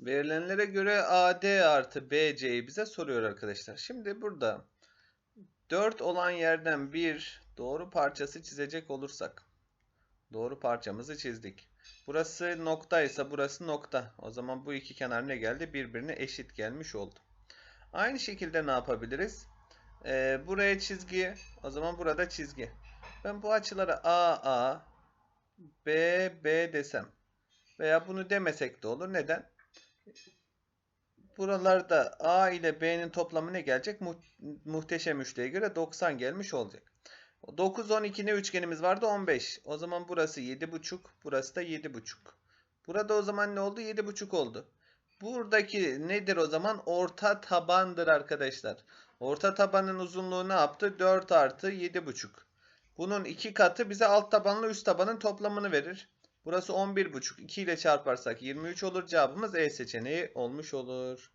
Verilenlere göre AD artı BC'yi bize soruyor arkadaşlar. Şimdi burada 4 olan yerden bir doğru parçası çizecek olursak. Doğru parçamızı çizdik. Burası noktaysa burası nokta. O zaman bu iki kenar ne geldi? Birbirine eşit gelmiş oldu. Aynı şekilde ne yapabiliriz? Ee, buraya çizgi. O zaman burada çizgi. Ben bu açılara AA, BB desem. Veya bunu demesek de olur. Neden? Buralarda A ile B'nin toplamı ne gelecek? Mu muhteşem üçlüye göre 90 gelmiş olacak. 9, 12 ne üçgenimiz vardı? 15. O zaman burası 7,5. Burası da 7,5. Burada o zaman ne oldu? 7,5 oldu. Buradaki nedir o zaman? Orta tabandır arkadaşlar. Orta tabanın uzunluğu ne yaptı? 4 artı 7,5. Bunun iki katı bize alt tabanla üst tabanın toplamını verir. Burası 11,5. 2 ile çarparsak 23 olur. Cevabımız E seçeneği olmuş olur.